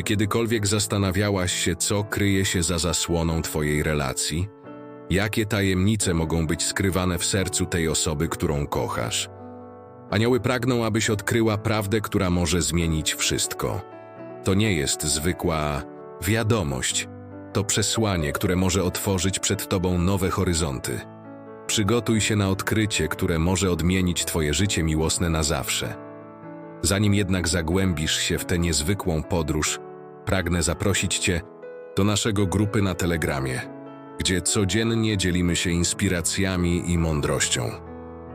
Czy kiedykolwiek zastanawiałaś się, co kryje się za zasłoną Twojej relacji? Jakie tajemnice mogą być skrywane w sercu tej osoby, którą kochasz? Anioły pragną, abyś odkryła prawdę, która może zmienić wszystko. To nie jest zwykła wiadomość. To przesłanie, które może otworzyć przed Tobą nowe horyzonty. Przygotuj się na odkrycie, które może odmienić Twoje życie miłosne na zawsze. Zanim jednak zagłębisz się w tę niezwykłą podróż, pragnę zaprosić Cię do naszego grupy na Telegramie, gdzie codziennie dzielimy się inspiracjami i mądrością.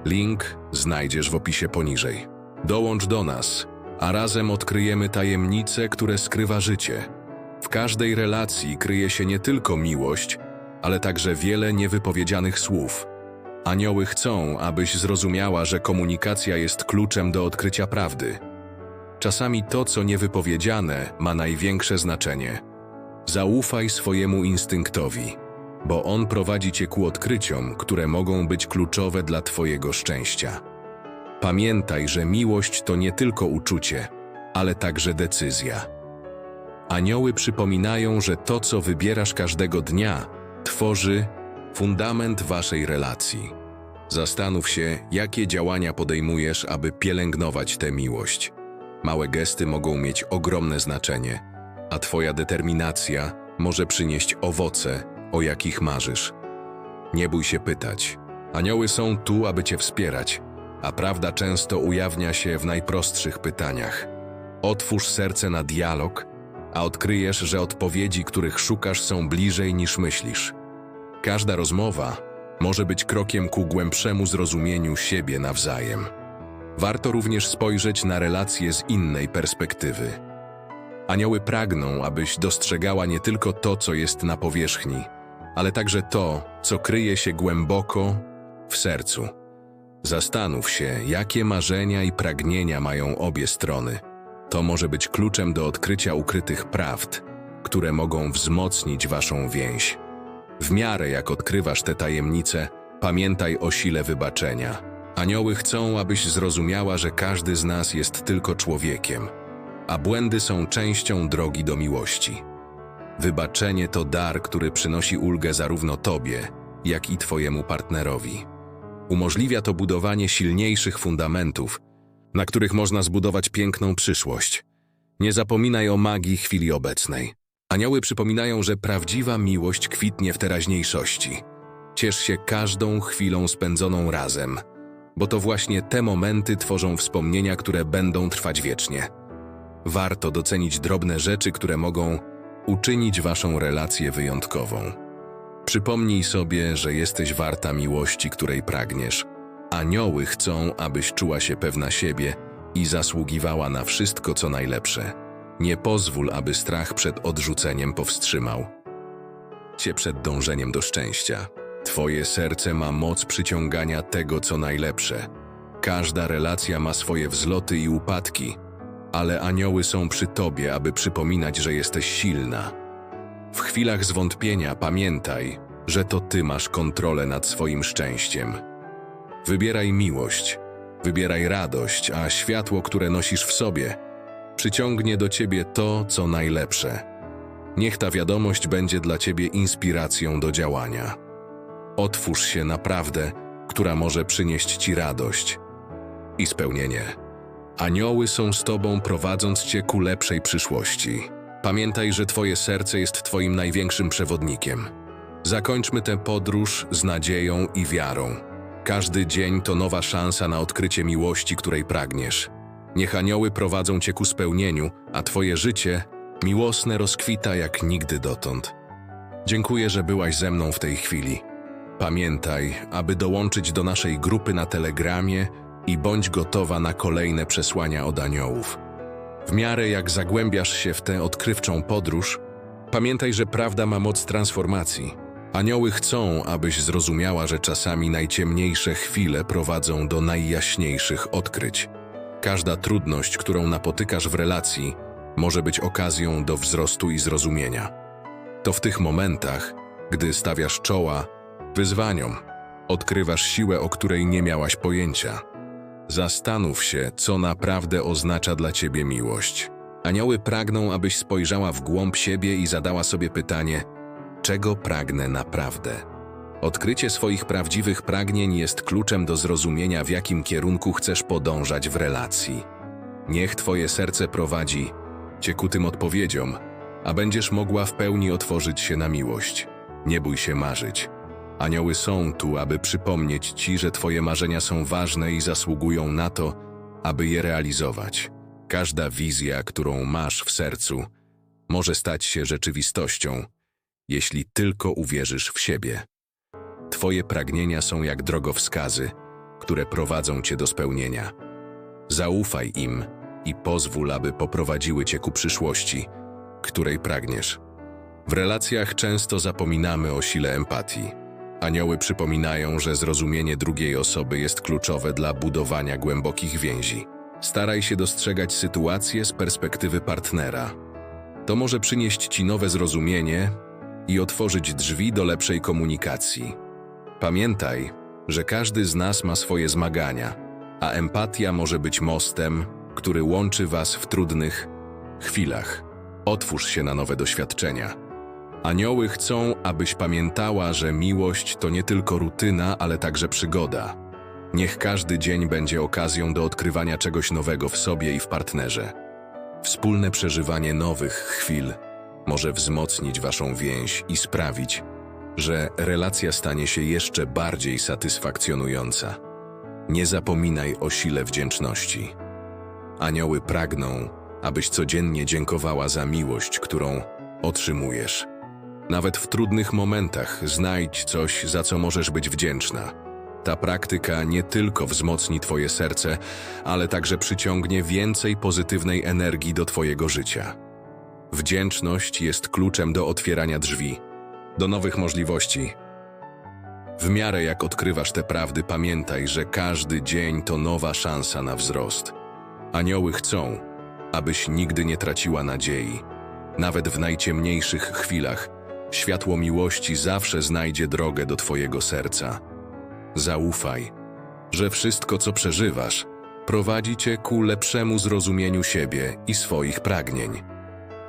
Link znajdziesz w opisie poniżej. Dołącz do nas, a razem odkryjemy tajemnice, które skrywa życie. W każdej relacji kryje się nie tylko miłość, ale także wiele niewypowiedzianych słów. Anioły chcą, abyś zrozumiała, że komunikacja jest kluczem do odkrycia prawdy. Czasami to, co niewypowiedziane, ma największe znaczenie. Zaufaj swojemu instynktowi, bo on prowadzi cię ku odkryciom, które mogą być kluczowe dla Twojego szczęścia. Pamiętaj, że miłość to nie tylko uczucie, ale także decyzja. Anioły przypominają, że to, co wybierasz każdego dnia, tworzy fundament waszej relacji. Zastanów się, jakie działania podejmujesz, aby pielęgnować tę miłość. Małe gesty mogą mieć ogromne znaczenie, a Twoja determinacja może przynieść owoce, o jakich marzysz. Nie bój się pytać. Anioły są tu, aby Cię wspierać, a prawda często ujawnia się w najprostszych pytaniach. Otwórz serce na dialog, a odkryjesz, że odpowiedzi, których szukasz, są bliżej niż myślisz. Każda rozmowa może być krokiem ku głębszemu zrozumieniu siebie nawzajem. Warto również spojrzeć na relacje z innej perspektywy. Anioły pragną, abyś dostrzegała nie tylko to, co jest na powierzchni, ale także to, co kryje się głęboko w sercu. Zastanów się, jakie marzenia i pragnienia mają obie strony. To może być kluczem do odkrycia ukrytych prawd, które mogą wzmocnić waszą więź. W miarę jak odkrywasz te tajemnice, pamiętaj o sile wybaczenia. Anioły chcą, abyś zrozumiała, że każdy z nas jest tylko człowiekiem, a błędy są częścią drogi do miłości. Wybaczenie to dar, który przynosi ulgę zarówno tobie, jak i twojemu partnerowi. Umożliwia to budowanie silniejszych fundamentów, na których można zbudować piękną przyszłość. Nie zapominaj o magii chwili obecnej. Anioły przypominają, że prawdziwa miłość kwitnie w teraźniejszości. Ciesz się każdą chwilą spędzoną razem, bo to właśnie te momenty tworzą wspomnienia, które będą trwać wiecznie. Warto docenić drobne rzeczy, które mogą uczynić waszą relację wyjątkową. Przypomnij sobie, że jesteś warta miłości, której pragniesz. Anioły chcą, abyś czuła się pewna siebie i zasługiwała na wszystko, co najlepsze. Nie pozwól, aby strach przed odrzuceniem powstrzymał cię przed dążeniem do szczęścia. Twoje serce ma moc przyciągania tego, co najlepsze. Każda relacja ma swoje wzloty i upadki, ale anioły są przy tobie, aby przypominać, że jesteś silna. W chwilach zwątpienia pamiętaj, że to ty masz kontrolę nad swoim szczęściem. Wybieraj miłość, wybieraj radość, a światło, które nosisz w sobie, przyciągnie do ciebie to, co najlepsze. Niech ta wiadomość będzie dla ciebie inspiracją do działania. Otwórz się na prawdę, która może przynieść ci radość i spełnienie. Anioły są z tobą, prowadząc cię ku lepszej przyszłości. Pamiętaj, że twoje serce jest twoim największym przewodnikiem. Zakończmy tę podróż z nadzieją i wiarą. Każdy dzień to nowa szansa na odkrycie miłości, której pragniesz. Niech anioły prowadzą cię ku spełnieniu, a twoje życie miłosne rozkwita jak nigdy dotąd. Dziękuję, że byłaś ze mną w tej chwili. Pamiętaj, aby dołączyć do naszej grupy na Telegramie i bądź gotowa na kolejne przesłania od aniołów. W miarę jak zagłębiasz się w tę odkrywczą podróż, pamiętaj, że prawda ma moc transformacji. Anioły chcą, abyś zrozumiała, że czasami najciemniejsze chwile prowadzą do najjaśniejszych odkryć. Każda trudność, którą napotykasz w relacji, może być okazją do wzrostu i zrozumienia. To w tych momentach, gdy stawiasz czoła wyzwaniom, odkrywasz siłę, o której nie miałaś pojęcia. Zastanów się, co naprawdę oznacza dla ciebie miłość. Anioły pragną, abyś spojrzała w głąb siebie i zadała sobie pytanie: czego pragnę naprawdę? Odkrycie swoich prawdziwych pragnień jest kluczem do zrozumienia, w jakim kierunku chcesz podążać w relacji. Niech Twoje serce prowadzi Cię ku tym odpowiedziom, a będziesz mogła w pełni otworzyć się na miłość. Nie bój się marzyć. Anioły są tu, aby przypomnieć Ci, że Twoje marzenia są ważne i zasługują na to, aby je realizować. Każda wizja, którą masz w sercu, może stać się rzeczywistością, jeśli tylko uwierzysz w siebie. Twoje pragnienia są jak drogowskazy, które prowadzą Cię do spełnienia. Zaufaj im i pozwól, aby poprowadziły Cię ku przyszłości, której pragniesz. W relacjach często zapominamy o sile empatii. Anioły przypominają, że zrozumienie drugiej osoby jest kluczowe dla budowania głębokich więzi. Staraj się dostrzegać sytuację z perspektywy partnera. To może przynieść Ci nowe zrozumienie i otworzyć drzwi do lepszej komunikacji. Pamiętaj, że każdy z nas ma swoje zmagania, a empatia może być mostem, który łączy Was w trudnych chwilach. Otwórz się na nowe doświadczenia. Anioły chcą, abyś pamiętała, że miłość to nie tylko rutyna, ale także przygoda. Niech każdy dzień będzie okazją do odkrywania czegoś nowego w sobie i w partnerze. Wspólne przeżywanie nowych chwil może wzmocnić Waszą więź i sprawić, że relacja stanie się jeszcze bardziej satysfakcjonująca. Nie zapominaj o sile wdzięczności. Anioły pragną, abyś codziennie dziękowała za miłość, którą otrzymujesz. Nawet w trudnych momentach znajdź coś, za co możesz być wdzięczna. Ta praktyka nie tylko wzmocni Twoje serce, ale także przyciągnie więcej pozytywnej energii do Twojego życia. Wdzięczność jest kluczem do otwierania drzwi, do nowych możliwości. W miarę jak odkrywasz te prawdy, pamiętaj, że każdy dzień to nowa szansa na wzrost. Anioły chcą, abyś nigdy nie traciła nadziei. Nawet w najciemniejszych chwilach, światło miłości zawsze znajdzie drogę do Twojego serca. Zaufaj, że wszystko, co przeżywasz, prowadzi Cię ku lepszemu zrozumieniu siebie i swoich pragnień.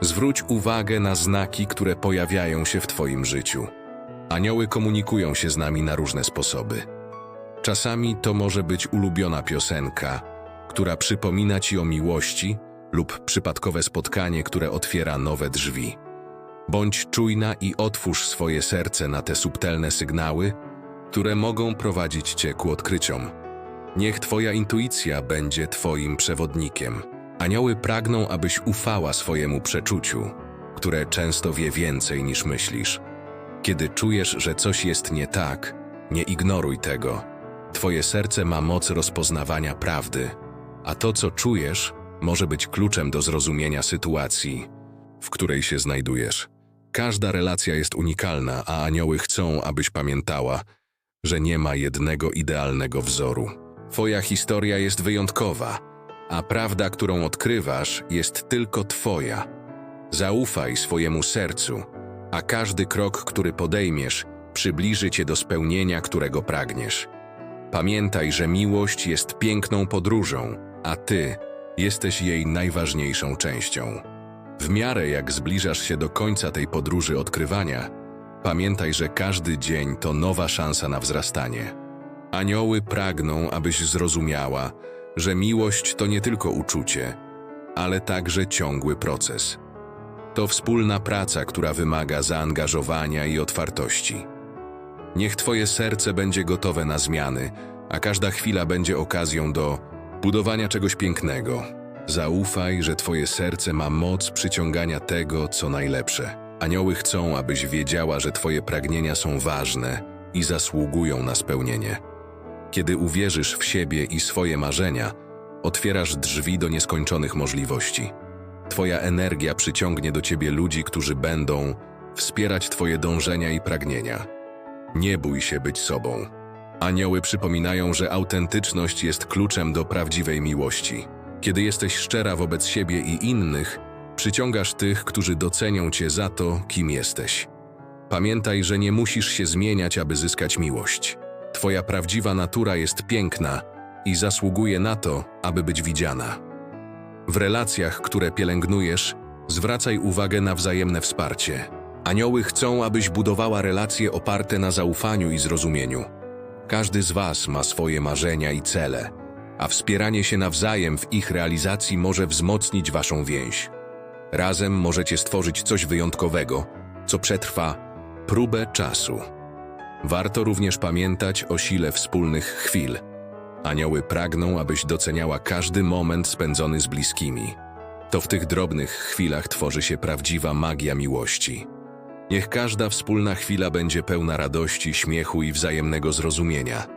Zwróć uwagę na znaki, które pojawiają się w Twoim życiu. Anioły komunikują się z nami na różne sposoby. Czasami to może być ulubiona piosenka, która przypomina Ci o miłości, lub przypadkowe spotkanie, które otwiera nowe drzwi. Bądź czujna i otwórz swoje serce na te subtelne sygnały, które mogą prowadzić Cię ku odkryciom. Niech Twoja intuicja będzie Twoim przewodnikiem. Anioły pragną, abyś ufała swojemu przeczuciu, które często wie więcej niż myślisz. Kiedy czujesz, że coś jest nie tak, nie ignoruj tego. Twoje serce ma moc rozpoznawania prawdy, a to, co czujesz, może być kluczem do zrozumienia sytuacji, w której się znajdujesz. Każda relacja jest unikalna, a anioły chcą, abyś pamiętała, że nie ma jednego idealnego wzoru. Twoja historia jest wyjątkowa, a prawda, którą odkrywasz, jest tylko Twoja. Zaufaj swojemu sercu, a każdy krok, który podejmiesz, przybliży Cię do spełnienia, którego pragniesz. Pamiętaj, że miłość jest piękną podróżą, a Ty jesteś jej najważniejszą częścią. W miarę jak zbliżasz się do końca tej podróży odkrywania, pamiętaj, że każdy dzień to nowa szansa na wzrastanie. Anioły pragną, abyś zrozumiała, że miłość to nie tylko uczucie, ale także ciągły proces. To wspólna praca, która wymaga zaangażowania i otwartości. Niech Twoje serce będzie gotowe na zmiany, a każda chwila będzie okazją do budowania czegoś pięknego. Zaufaj, że Twoje serce ma moc przyciągania tego, co najlepsze. Anioły chcą, abyś wiedziała, że Twoje pragnienia są ważne i zasługują na spełnienie. Kiedy uwierzysz w siebie i swoje marzenia, otwierasz drzwi do nieskończonych możliwości. Twoja energia przyciągnie do Ciebie ludzi, którzy będą wspierać Twoje dążenia i pragnienia. Nie bój się być sobą. Anioły przypominają, że autentyczność jest kluczem do prawdziwej miłości. Kiedy jesteś szczera wobec siebie i innych, przyciągasz tych, którzy docenią cię za to, kim jesteś. Pamiętaj, że nie musisz się zmieniać, aby zyskać miłość. Twoja prawdziwa natura jest piękna i zasługuje na to, aby być widziana. W relacjach, które pielęgnujesz, zwracaj uwagę na wzajemne wsparcie. Anioły chcą, abyś budowała relacje oparte na zaufaniu i zrozumieniu. Każdy z Was ma swoje marzenia i cele, a wspieranie się nawzajem w ich realizacji może wzmocnić Waszą więź. Razem możecie stworzyć coś wyjątkowego, co przetrwa próbę czasu. Warto również pamiętać o sile wspólnych chwil. Anioły pragną, abyś doceniała każdy moment spędzony z bliskimi. To w tych drobnych chwilach tworzy się prawdziwa magia miłości. Niech każda wspólna chwila będzie pełna radości, śmiechu i wzajemnego zrozumienia.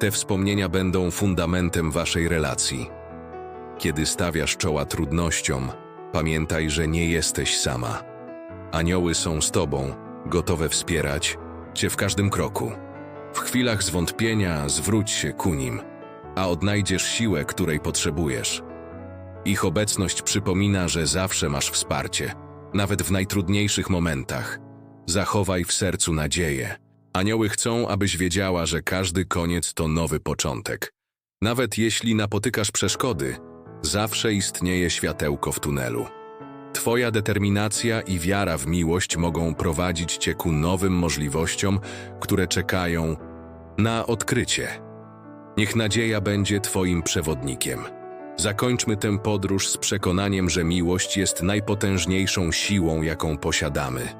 Te wspomnienia będą fundamentem waszej relacji. Kiedy stawiasz czoła trudnościom, pamiętaj, że nie jesteś sama. Anioły są z tobą, gotowe wspierać cię w każdym kroku. W chwilach zwątpienia zwróć się ku nim, a odnajdziesz siłę, której potrzebujesz. Ich obecność przypomina, że zawsze masz wsparcie, nawet w najtrudniejszych momentach. Zachowaj w sercu nadzieję. Anioły chcą, abyś wiedziała, że każdy koniec to nowy początek. Nawet jeśli napotykasz przeszkody, zawsze istnieje światełko w tunelu. Twoja determinacja i wiara w miłość mogą prowadzić cię ku nowym możliwościom, które czekają na odkrycie. Niech nadzieja będzie Twoim przewodnikiem. Zakończmy tę podróż z przekonaniem, że miłość jest najpotężniejszą siłą, jaką posiadamy.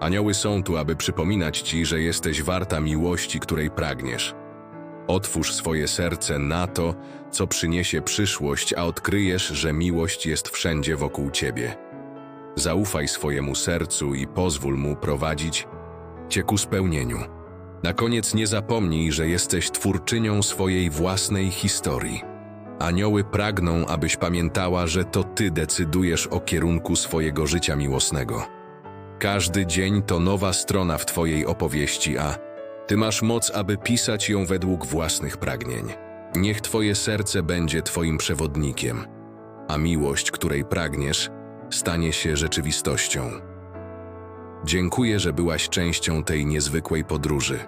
Anioły są tu, aby przypominać Ci, że jesteś warta miłości, której pragniesz. Otwórz swoje serce na to, co przyniesie przyszłość, a odkryjesz, że miłość jest wszędzie wokół Ciebie. Zaufaj swojemu sercu i pozwól mu prowadzić Cię ku spełnieniu. Na koniec nie zapomnij, że jesteś twórczynią swojej własnej historii. Anioły pragną, abyś pamiętała, że to Ty decydujesz o kierunku swojego życia miłosnego. Każdy dzień to nowa strona w Twojej opowieści, a Ty masz moc, aby pisać ją według własnych pragnień. Niech Twoje serce będzie Twoim przewodnikiem, a miłość, której pragniesz, stanie się rzeczywistością. Dziękuję, że byłaś częścią tej niezwykłej podróży.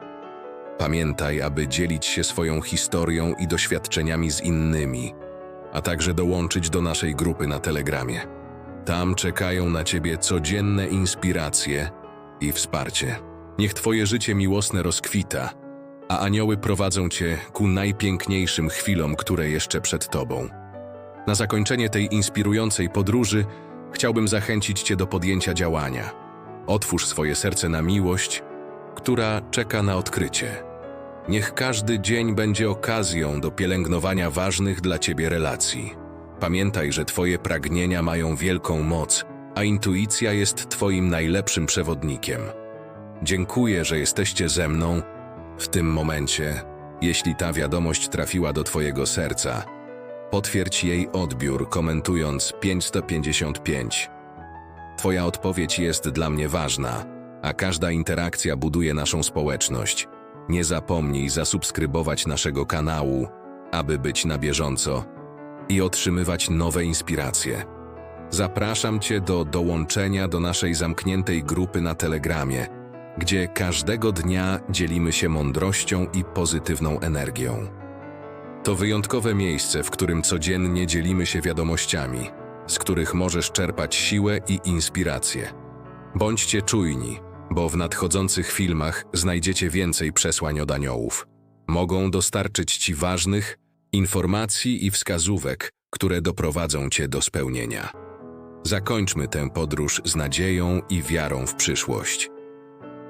Pamiętaj, aby dzielić się swoją historią i doświadczeniami z innymi, a także dołączyć do naszej grupy na Telegramie. Tam czekają na Ciebie codzienne inspiracje i wsparcie. Niech Twoje życie miłosne rozkwita, a anioły prowadzą Cię ku najpiękniejszym chwilom, które jeszcze przed Tobą. Na zakończenie tej inspirującej podróży chciałbym zachęcić Cię do podjęcia działania. Otwórz swoje serce na miłość, która czeka na odkrycie. Niech każdy dzień będzie okazją do pielęgnowania ważnych dla Ciebie relacji. Pamiętaj, że Twoje pragnienia mają wielką moc, a intuicja jest Twoim najlepszym przewodnikiem. Dziękuję, że jesteście ze mną w tym momencie. Jeśli ta wiadomość trafiła do Twojego serca, potwierdź jej odbiór komentując 555. Twoja odpowiedź jest dla mnie ważna, a każda interakcja buduje naszą społeczność. Nie zapomnij zasubskrybować naszego kanału, aby być na bieżąco i otrzymywać nowe inspiracje. Zapraszam Cię do dołączenia do naszej zamkniętej grupy na Telegramie, gdzie każdego dnia dzielimy się mądrością i pozytywną energią. To wyjątkowe miejsce, w którym codziennie dzielimy się wiadomościami, z których możesz czerpać siłę i inspirację. Bądźcie czujni, bo w nadchodzących filmach znajdziecie więcej przesłań od aniołów. Mogą dostarczyć Ci ważnych informacji i wskazówek, które doprowadzą Cię do spełnienia. Zakończmy tę podróż z nadzieją i wiarą w przyszłość.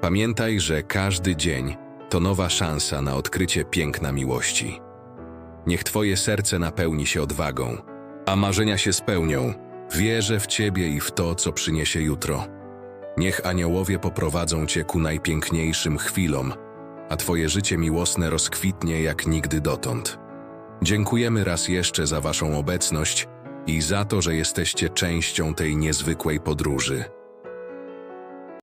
Pamiętaj, że każdy dzień to nowa szansa na odkrycie piękna miłości. Niech Twoje serce napełni się odwagą, a marzenia się spełnią. Wierzę w Ciebie i w to, co przyniesie jutro. Niech aniołowie poprowadzą Cię ku najpiękniejszym chwilom, a Twoje życie miłosne rozkwitnie jak nigdy dotąd. Dziękujemy raz jeszcze za Waszą obecność i za to, że jesteście częścią tej niezwykłej podróży.